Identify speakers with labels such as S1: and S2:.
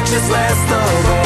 S1: purchase last of all.